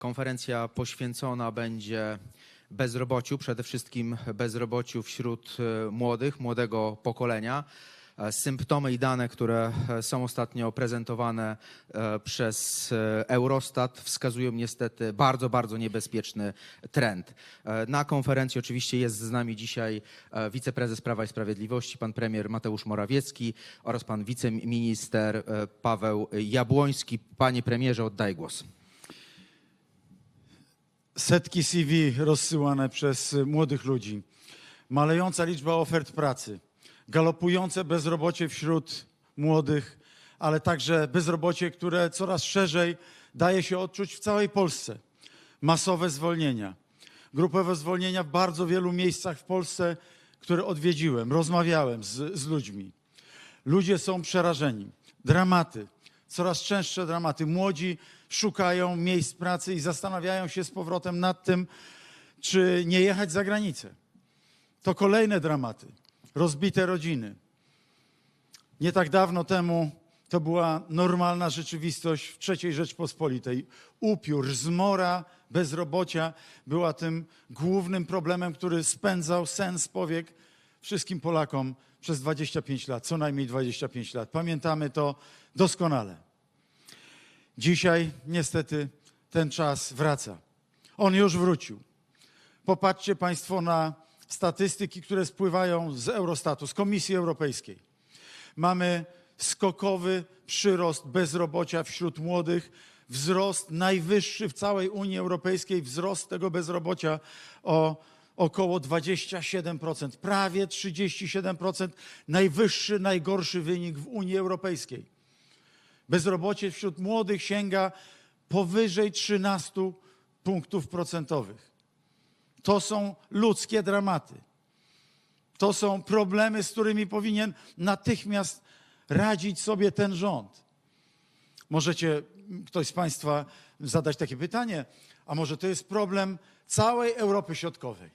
Konferencja poświęcona będzie bezrobociu, przede wszystkim bezrobociu wśród e, młodych, młodego pokolenia. E, Symptomy i dane, które e, są ostatnio prezentowane przez Eurostat, wskazują niestety bardzo, bardzo niebezpieczny trend. Na konferencji oczywiście jest z nami dzisiaj wiceprezes Prawa i Sprawiedliwości, pan premier Mateusz Morawiecki oraz pan wiceminister Paweł Jabłoński. Panie premierze, oddaję głos. Setki CV rozsyłane przez y, młodych ludzi, malejąca liczba ofert pracy, galopujące bezrobocie wśród młodych, ale także bezrobocie, które coraz szerzej daje się odczuć w całej Polsce. Masowe zwolnienia, grupowe zwolnienia w bardzo wielu miejscach w Polsce, które odwiedziłem, rozmawiałem z, z ludźmi. Ludzie są przerażeni. Dramaty, coraz częstsze dramaty. Młodzi szukają miejsc pracy i zastanawiają się z powrotem nad tym, czy nie jechać za granicę. To kolejne dramaty. Rozbite rodziny. Nie tak dawno temu to była normalna rzeczywistość w III Rzeczpospolitej. Upiór, zmora, bezrobocia była tym głównym problemem, który spędzał sen z powiek wszystkim Polakom przez 25 lat, co najmniej 25 lat. Pamiętamy to doskonale. Dzisiaj niestety ten czas wraca. On już wrócił. Popatrzcie Państwo na statystyki, które spływają z Eurostatu, z Komisji Europejskiej. Mamy skokowy przyrost bezrobocia wśród młodych, wzrost najwyższy w całej Unii Europejskiej, wzrost tego bezrobocia o około 27%, prawie 37%, najwyższy, najgorszy wynik w Unii Europejskiej. Bezrobocie wśród młodych sięga powyżej 13 punktów procentowych. To są ludzkie dramaty. To są problemy, z którymi powinien natychmiast radzić sobie ten rząd. Możecie ktoś z Państwa zadać takie pytanie, a może to jest problem całej Europy Środkowej?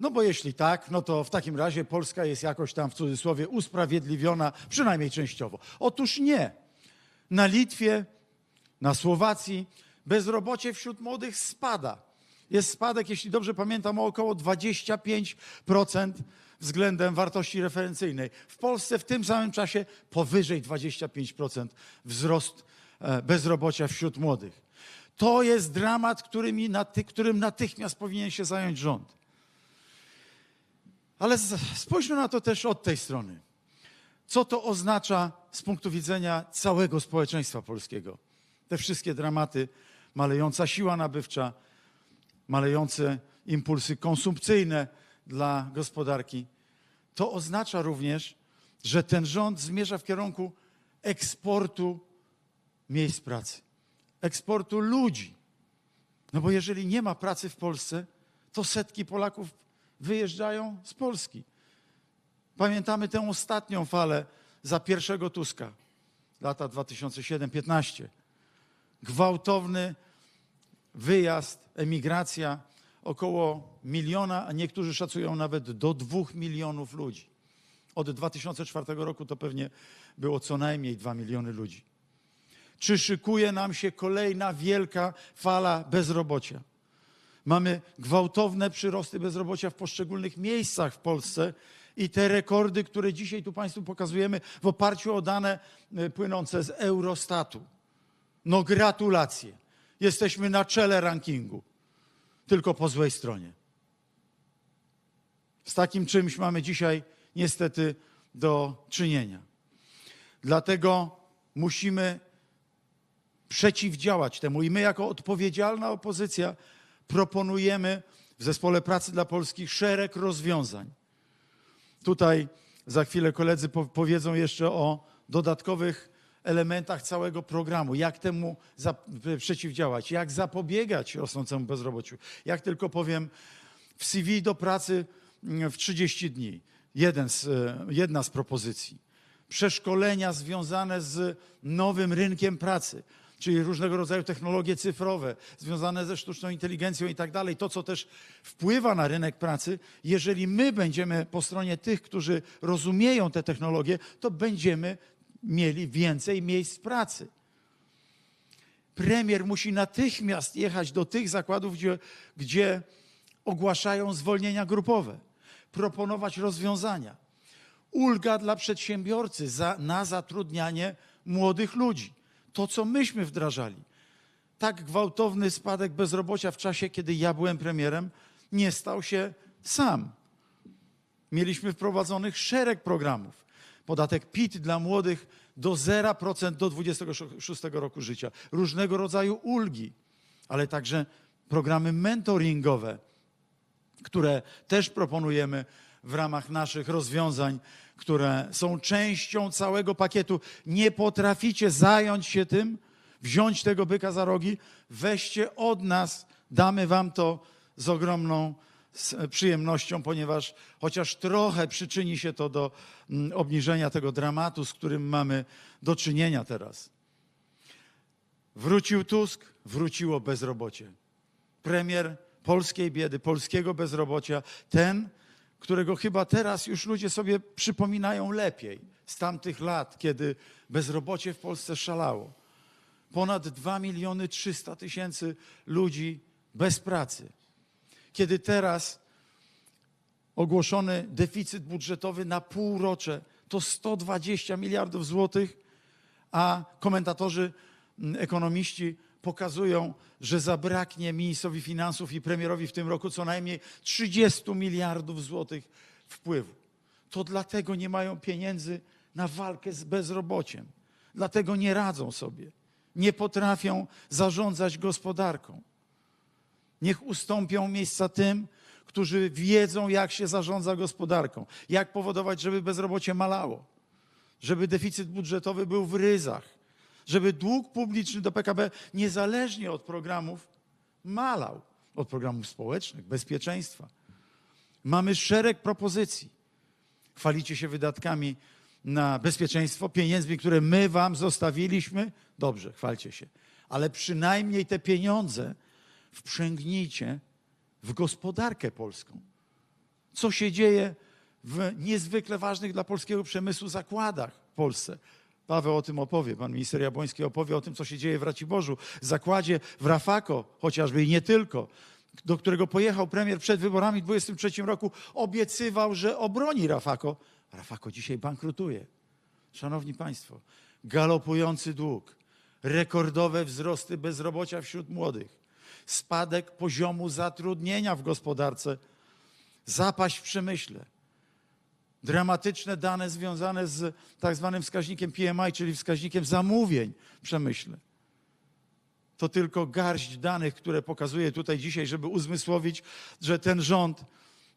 No bo jeśli tak, no to w takim razie Polska jest jakoś tam w cudzysłowie usprawiedliwiona, przynajmniej częściowo. Otóż nie. Na Litwie, na Słowacji bezrobocie wśród młodych spada. Jest spadek, jeśli dobrze pamiętam, o około 25% względem wartości referencyjnej. W Polsce w tym samym czasie powyżej 25% wzrost e, bezrobocia wśród młodych. To jest dramat, którymi którym natychmiast powinien się zająć rząd. Ale spójrzmy na to też od tej strony. Co to oznacza z punktu widzenia całego społeczeństwa polskiego? Te wszystkie dramaty, malejąca siła nabywcza, malejące impulsy konsumpcyjne dla gospodarki. To oznacza również, że ten rząd zmierza w kierunku eksportu miejsc pracy, eksportu ludzi. No bo jeżeli nie ma pracy w Polsce, to setki Polaków wyjeżdżają z Polski. Pamiętamy tę ostatnią falę za pierwszego Tuska, lata 2007-15. Gwałtowny wyjazd, emigracja około miliona, a niektórzy szacują nawet do dwóch milionów ludzi. Od 2004 roku to pewnie było co najmniej dwa miliony ludzi. Czy szykuje nam się kolejna wielka fala bezrobocia? Mamy gwałtowne przyrosty bezrobocia w poszczególnych miejscach w Polsce i te rekordy, które dzisiaj tu Państwu pokazujemy w oparciu o dane e, płynące z Eurostatu. No gratulacje. Jesteśmy na czele rankingu, tylko po złej stronie. Z takim czymś mamy dzisiaj niestety do czynienia. Dlatego musimy przeciwdziałać temu i my jako odpowiedzialna opozycja proponujemy w Zespole Pracy dla Polski szereg rozwiązań. Tutaj za chwilę koledzy po- powiedzą jeszcze o dodatkowych elementach całego programu, jak temu za- przeciwdziałać, jak zapobiegać rosnącemu bezrobociu. Jak tylko powiem, w CV do pracy mm, w 30 dni. Z, e, jedna z propozycji. Przeszkolenia związane z nowym rynkiem pracy, czyli różnego rodzaju technologie cyfrowe, związane ze sztuczną inteligencją i tak dalej. To, co też wpływa na rynek pracy, jeżeli my będziemy po stronie tych, którzy rozumieją te technologie, to będziemy mieli więcej miejsc pracy. Premier musi natychmiast jechać do tych zakładów, gdzie, gdzie ogłaszają zwolnienia grupowe, proponować rozwiązania. Ulga dla przedsiębiorcy za, na zatrudnianie młodych ludzi. To, co myśmy wdrażali. Tak gwałtowny spadek bezrobocia w czasie, kiedy ja byłem premierem, nie stał się sam. Mieliśmy wprowadzonych szereg programów. Podatek PIT dla młodych do 0% do 26 roku życia. Różnego rodzaju ulgi, ale także programy mentoringowe, które też proponujemy w ramach naszych rozwiązań, które są częścią całego pakietu. Nie potraficie zająć się tym, wziąć tego byka za rogi, weźcie od nas, damy wam to z ogromną s- przyjemnością, ponieważ chociaż trochę przyczyni się to do mm, obniżenia tego dramatu, z którym mamy do czynienia teraz. Wrócił Tusk, wróciło bezrobocie. Premier polskiej biedy, polskiego bezrobocia, ten, którego chyba teraz już ludzie sobie przypominają lepiej z tamtych lat, kiedy bezrobocie w Polsce szalało. Ponad 2 miliony 300 tysięcy ludzi bez pracy. Kiedy teraz ogłoszony deficyt budżetowy na półrocze to 120 miliardów złotych, a komentatorzy, mm, ekonomiści pokazują, że zabraknie ministrowi finansów i premierowi w tym roku co najmniej 30 miliardów złotych wpływu. To dlatego nie mają pieniędzy na walkę z bezrobociem. Dlatego nie radzą sobie. Nie potrafią zarządzać gospodarką. Niech ustąpią miejsca tym, którzy wiedzą, jak się zarządza gospodarką, jak powodować, żeby bezrobocie malało, żeby deficyt budżetowy był w ryzach, żeby dług publiczny do PKB niezależnie od programów malał, od programów społecznych, bezpieczeństwa. Mamy szereg propozycji. Chwalicie się wydatkami na bezpieczeństwo, pieniędzmi, które my wam zostawiliśmy. Dobrze, chwalcie się. Ale przynajmniej te pieniądze wprzęgnijcie w gospodarkę polską. Co się dzieje w niezwykle ważnych dla polskiego przemysłu zakładach w Polsce. Paweł o tym opowie, pan minister Jabłoński opowie o tym, co się dzieje w Raciborzu, zakładzie w Rafako chociażby i nie tylko, do którego pojechał premier przed wyborami w 23 roku, obiecywał, że obroni Rafako. Rafako dzisiaj bankrutuje. Szanowni Państwo, galopujący dług, rekordowe wzrosty bezrobocia wśród młodych, spadek poziomu zatrudnienia w gospodarce, zapaść w przemyśle, dramatyczne dane związane z tak zwanym wskaźnikiem PMI, czyli wskaźnikiem zamówień w przemyśle. To tylko garść danych, które pokazuję tutaj dzisiaj, żeby uzmysłowić, że ten rząd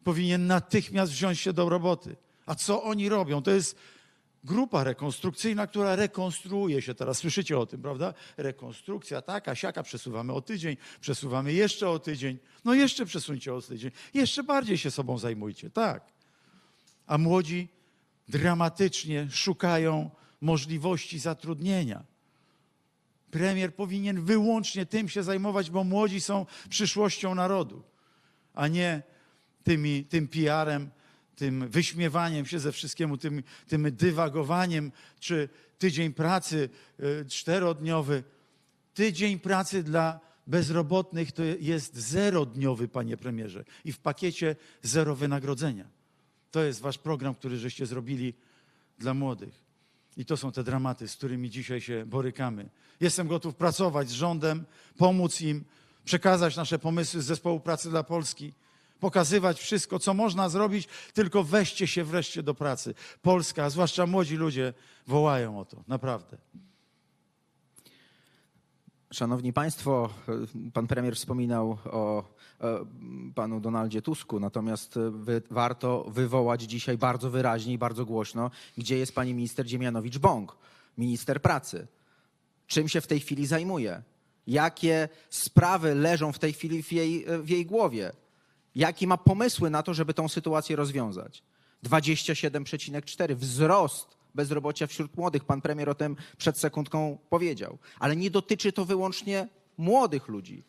powinien natychmiast wziąć się do roboty. A co oni robią? To jest grupa rekonstrukcyjna, która rekonstruuje się teraz. Słyszycie o tym, prawda? Rekonstrukcja taka, siaka, przesuwamy o tydzień, przesuwamy jeszcze o tydzień. No jeszcze przesuńcie o tydzień. Jeszcze bardziej się sobą zajmujcie, tak. A młodzi dramatycznie szukają możliwości zatrudnienia. Premier powinien wyłącznie tym się zajmować, bo młodzi są przyszłością narodu, a nie tymi, tym PR-em, tym wyśmiewaniem się ze wszystkiemu, tym, tym dywagowaniem, czy tydzień pracy y, czterodniowy. Tydzień pracy dla bezrobotnych to jest zerodniowy, panie premierze, i w pakiecie zero wynagrodzenia. To jest wasz program, który żeście zrobili dla młodych. I to są te dramaty, z którymi dzisiaj się borykamy. Jestem gotów pracować z rządem, pomóc im, przekazać nasze pomysły z zespołu pracy dla Polski, pokazywać wszystko, co można zrobić, tylko weźcie się wreszcie do pracy. Polska, a zwłaszcza młodzi ludzie, wołają o to, naprawdę. Szanowni Państwo, pan premier wspominał o e, panu Donaldzie Tusku, natomiast wy, warto wywołać dzisiaj bardzo wyraźnie i bardzo głośno, gdzie jest pani minister Dziemianowicz-Bąk, minister pracy. Czym się w tej chwili zajmuje? Jakie sprawy leżą w tej chwili w jej, w jej głowie? Jakie ma pomysły na to, żeby tą sytuację rozwiązać? 27,4 wzrost bezrobocia wśród młodych. Pan premier o tym przed sekundką powiedział. Ale nie dotyczy to wyłącznie młodych ludzi.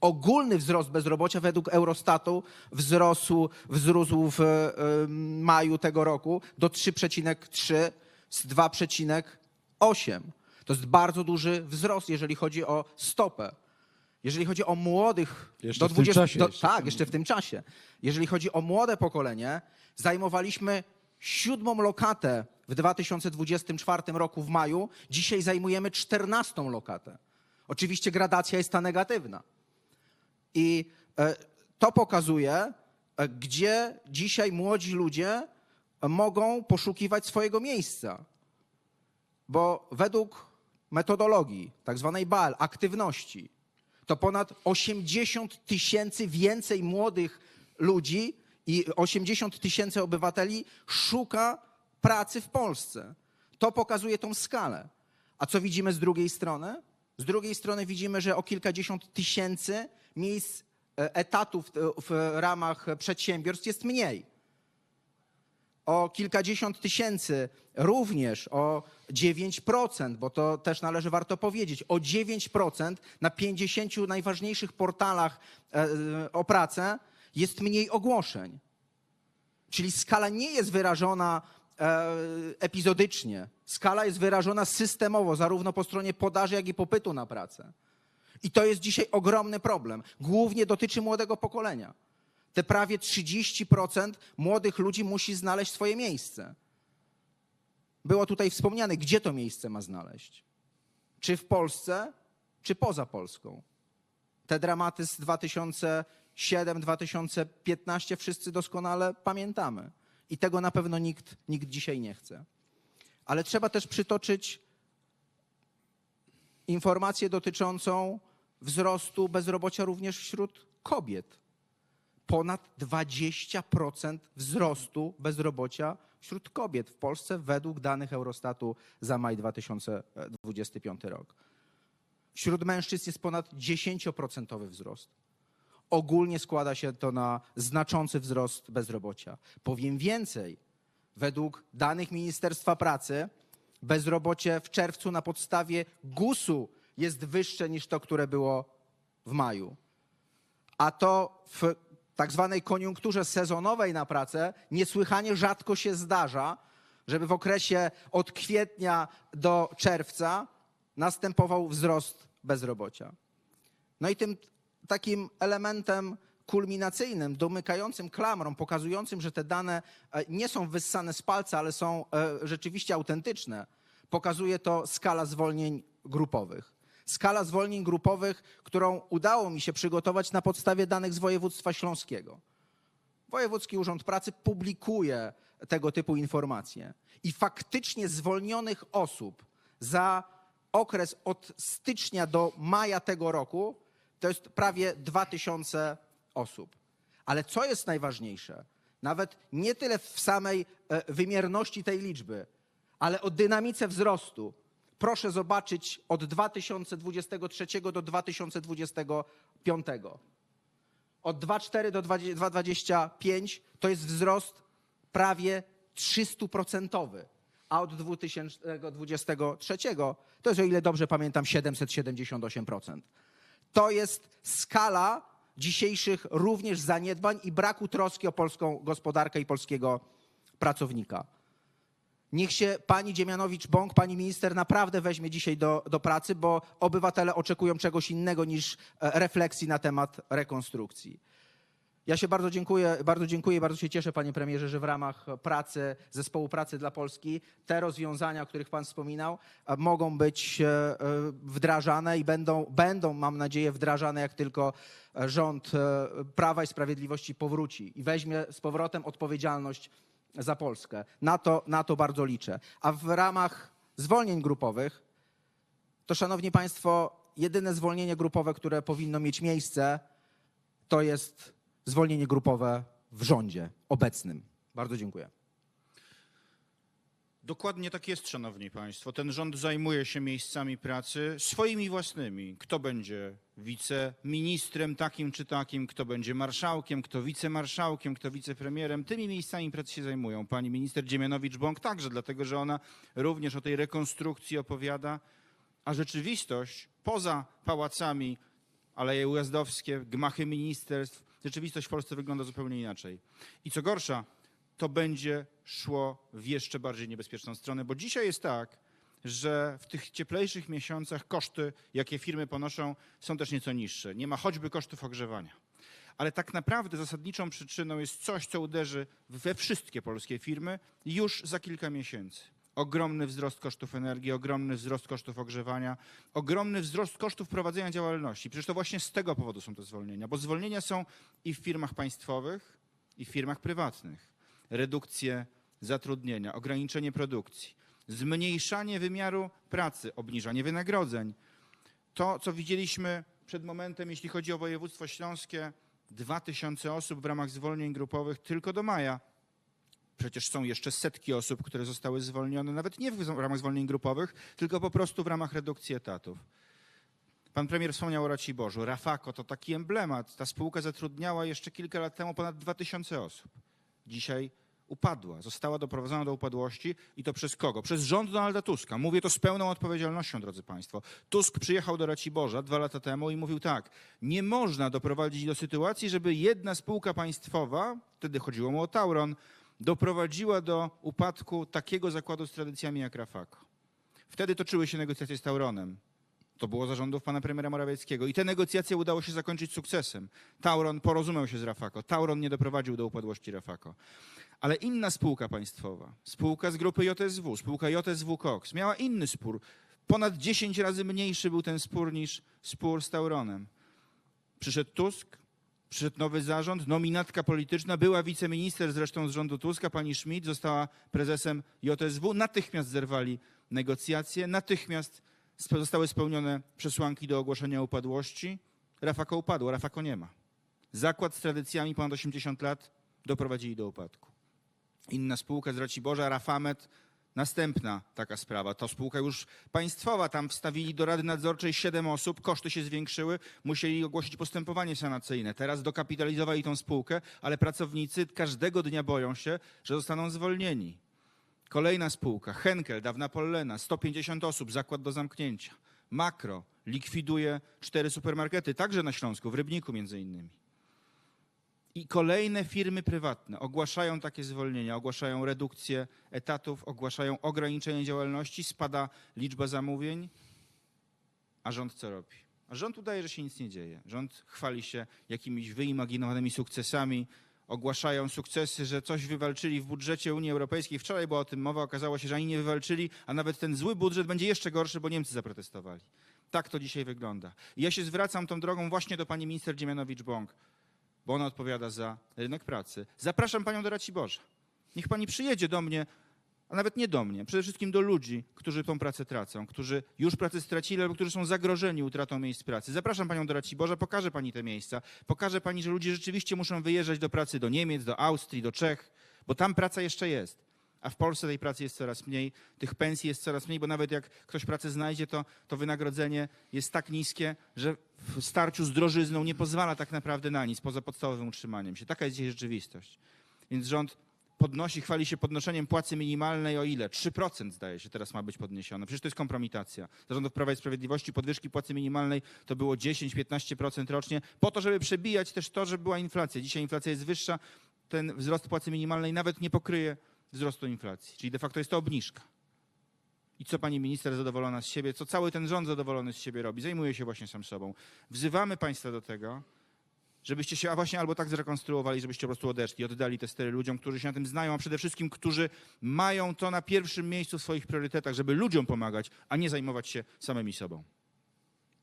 Ogólny wzrost bezrobocia według Eurostatu wzrósł, wzrósł w maju tego roku do 3,3 z 2,8. To jest bardzo duży wzrost, jeżeli chodzi o stopę. Jeżeli chodzi o młodych Jeszcze do w tym 20, czasie do, jeszcze. tak, jeszcze w tym czasie. Jeżeli chodzi o młode pokolenie, zajmowaliśmy siódmą lokatę w 2024 roku w maju. Dzisiaj zajmujemy czternastą lokatę. Oczywiście gradacja jest ta negatywna. I e, to pokazuje, e, gdzie dzisiaj młodzi ludzie mogą poszukiwać swojego miejsca. Bo według metodologii, tak zwanej BAL, aktywności, to ponad 80 tysięcy więcej młodych ludzi i 80 tysięcy obywateli szuka pracy w Polsce. To pokazuje tą skalę. A co widzimy z drugiej strony? Z drugiej strony widzimy, że o kilkadziesiąt tysięcy miejsc e, etatów e, w ramach przedsiębiorstw jest mniej o kilkadziesiąt tysięcy, również o 9%, bo to też należy warto powiedzieć, o 9% na 50 najważniejszych portalach e, o pracę jest mniej ogłoszeń. Czyli skala nie jest wyrażona epizodycznie. Skala jest wyrażona systemowo, zarówno po stronie podaży, jak i popytu na pracę. I to jest dzisiaj ogromny problem. Głównie dotyczy młodego pokolenia. Te prawie 30% młodych ludzi musi znaleźć swoje miejsce. Było tutaj wspomniane, gdzie to miejsce ma znaleźć. Czy w Polsce, czy poza Polską. Te dramaty z 2007-2015 wszyscy doskonale pamiętamy. I tego na pewno nikt, nikt dzisiaj nie chce. Ale trzeba też przytoczyć informację dotyczącą wzrostu bezrobocia również wśród kobiet. Ponad 20% wzrostu bezrobocia wśród kobiet w Polsce według danych Eurostatu za maj 2025 rok. Wśród mężczyzn jest ponad 10% wzrost. Ogólnie składa się to na znaczący wzrost bezrobocia. Powiem więcej, według danych Ministerstwa Pracy bezrobocie w czerwcu na podstawie GUS-u jest wyższe niż to, które było w maju. A to w tak zwanej koniunkturze sezonowej na pracę niesłychanie rzadko się zdarza, żeby w okresie od kwietnia do czerwca następował wzrost bezrobocia. No i tym takim elementem kulminacyjnym, domykającym klamrą, pokazującym, że te dane e, nie są wyssane z palca, ale są e, rzeczywiście autentyczne, pokazuje to skala zwolnień grupowych. Skala zwolnień grupowych, którą udało mi się przygotować na podstawie danych z województwa śląskiego. Wojewódzki Urząd Pracy publikuje tego typu informacje. I faktycznie zwolnionych osób za okres od stycznia do maja tego roku to jest prawie 2000 osób. Ale co jest najważniejsze? Nawet nie tyle w samej e, wymierności tej liczby, ale o dynamice wzrostu. Proszę zobaczyć od 2023 do 2025 od 2,4 do 20 2,25 to jest wzrost prawie 300%, a od 2023 to jest, o ile dobrze pamiętam, 778%. To jest skala dzisiejszych również zaniedbań i braku troski o polską gospodarkę i polskiego pracownika. Niech się pani Dziemianowicz-Bąk, pani minister naprawdę weźmie dzisiaj do, do pracy, bo obywatele oczekują czegoś innego niż e, refleksji na temat rekonstrukcji. Ja się bardzo dziękuję, bardzo dziękuję, bardzo się cieszę, panie premierze, że w ramach pracy, zespołu pracy dla Polski te rozwiązania, o których pan wspominał, e, mogą być e, e, wdrażane i będą, będą, mam nadzieję, wdrażane, jak tylko rząd Prawa i Sprawiedliwości powróci i weźmie z powrotem odpowiedzialność za Polskę. Na to, na to bardzo liczę. A w ramach zwolnień grupowych, to szanowni państwo, jedyne zwolnienie grupowe, które powinno mieć miejsce, to jest zwolnienie grupowe w rządzie obecnym. Bardzo dziękuję. Dokładnie tak jest, szanowni państwo. Ten rząd zajmuje się miejscami pracy swoimi własnymi. Kto będzie wiceministrem takim czy takim, kto będzie marszałkiem, kto wicemarszałkiem, kto wicepremierem. Tymi miejscami pracy się zajmują. Pani minister Dziemianowicz-Bąk także, dlatego że ona również o tej rekonstrukcji opowiada, a rzeczywistość poza pałacami, Aleje Ujazdowskie, gmachy ministerstw, rzeczywistość w Polsce wygląda zupełnie inaczej. I co gorsza, to będzie szło w jeszcze bardziej niebezpieczną stronę, bo dzisiaj jest tak, że w tych cieplejszych miesiącach koszty, jakie firmy ponoszą, są też nieco niższe. Nie ma choćby kosztów ogrzewania. Ale tak naprawdę zasadniczą przyczyną jest coś, co uderzy we wszystkie polskie firmy już za kilka miesięcy. Ogromny wzrost kosztów energii, ogromny wzrost kosztów ogrzewania, ogromny wzrost kosztów prowadzenia działalności. Przecież to właśnie z tego powodu są te zwolnienia, bo zwolnienia są i w firmach państwowych, i w firmach prywatnych. Redukcje zatrudnienia, ograniczenie produkcji, zmniejszanie wymiaru pracy, obniżanie wynagrodzeń. To, co widzieliśmy przed momentem, jeśli chodzi o województwo śląskie, 2000 osób w ramach zwolnień grupowych tylko do maja. Przecież są jeszcze setki osób, które zostały zwolnione, nawet nie w ramach zwolnień grupowych, tylko po prostu w ramach redukcji etatów. Pan premier wspomniał o Raciborzu. Rafako to taki emblemat. Ta spółka zatrudniała jeszcze kilka lat temu ponad 2000 osób. Dzisiaj upadła, została doprowadzona do upadłości i to przez kogo? Przez rząd Donalda Tuska. Mówię to z pełną odpowiedzialnością, drodzy Państwo. Tusk przyjechał do Raciborza dwa lata temu i mówił tak, nie można doprowadzić do sytuacji, żeby jedna spółka państwowa, wtedy chodziło mu o Tauron, doprowadziła do upadku takiego zakładu z tradycjami jak Rafako. Wtedy toczyły się negocjacje z Tauronem. To było zarządów pana premiera Morawieckiego. I te negocjacje udało się zakończyć sukcesem. Tauron porozumiał się z Rafako. Tauron nie doprowadził do upadłości Rafako. Ale inna spółka państwowa, spółka z grupy JSW, spółka JSW Cox, miała inny spór. Ponad 10 razy mniejszy był ten spór niż spór z Tauronem. Przyszedł Tusk, przyszedł nowy zarząd, nominatka polityczna, była wiceminister zresztą z rządu Tuska, pani Schmidt, została prezesem JSW. Natychmiast zerwali negocjacje, natychmiast zostały spełnione przesłanki do ogłoszenia upadłości. Rafako upadło, Rafako nie ma. Zakład z tradycjami ponad 80 lat doprowadzili do upadku. Inna spółka z Raciborza, Rafamet, następna taka sprawa. To spółka już państwowa, tam wstawili do Rady Nadzorczej 7 osób, koszty się zwiększyły, musieli ogłosić postępowanie sanacyjne. Teraz dokapitalizowali tą spółkę, ale pracownicy każdego dnia boją się, że zostaną zwolnieni. Kolejna spółka, Henkel, dawna Pollena, 150 osób, zakład do zamknięcia. Makro likwiduje cztery supermarkety, także na Śląsku, w Rybniku między innymi. I kolejne firmy prywatne ogłaszają takie zwolnienia, ogłaszają redukcję etatów, ogłaszają ograniczenie działalności, spada liczba zamówień, a rząd co robi? A rząd udaje, że się nic nie dzieje. Rząd chwali się jakimiś wyimaginowanymi sukcesami, ogłaszają sukcesy, że coś wywalczyli w budżecie Unii Europejskiej. Wczoraj była o tym mowa, okazało się, że ani nie wywalczyli, a nawet ten zły budżet będzie jeszcze gorszy, bo Niemcy zaprotestowali. Tak to dzisiaj wygląda. I ja się zwracam tą drogą właśnie do pani minister Dziemianowicz-Bąk, bo ona odpowiada za rynek pracy. Zapraszam panią do Raciborza. Niech pani przyjedzie do mnie, a nawet nie do mnie, przede wszystkim do ludzi, którzy tą pracę tracą, którzy już pracę stracili albo którzy są zagrożeni utratą miejsc pracy. Zapraszam panią do Raciborza, pokażę pani te miejsca, pokażę pani, że ludzie rzeczywiście muszą wyjeżdżać do pracy do Niemiec, do Austrii, do Czech, bo tam praca jeszcze jest. A w Polsce tej pracy jest coraz mniej, tych pensji jest coraz mniej, bo nawet jak ktoś pracę znajdzie, to, to wynagrodzenie jest tak niskie, że w starciu z drożyzną nie pozwala tak naprawdę na nic poza podstawowym utrzymaniem się. Taka jest dzisiaj rzeczywistość. Więc rząd podnosi, chwali się podnoszeniem płacy minimalnej o ile? 3% zdaje się teraz ma być podniesione. Przecież to jest kompromitacja. Zarządów Prawa i Sprawiedliwości podwyżki płacy minimalnej to było 10-15% rocznie, po to, żeby przebijać też to, że była inflacja. Dzisiaj inflacja jest wyższa, ten wzrost płacy minimalnej nawet nie pokryje wzrostu inflacji. Czyli de facto jest to obniżka. I co pani minister zadowolona z siebie, co cały ten rząd zadowolony z siebie robi? Zajmuje się właśnie sam sobą. Wzywamy państwa do tego, żebyście się a właśnie albo tak zrekonstruowali, żebyście po prostu odeszli, oddali te stery ludziom, którzy się na tym znają, a przede wszystkim, którzy mają to na pierwszym miejscu w swoich priorytetach, żeby ludziom pomagać, a nie zajmować się samymi sobą.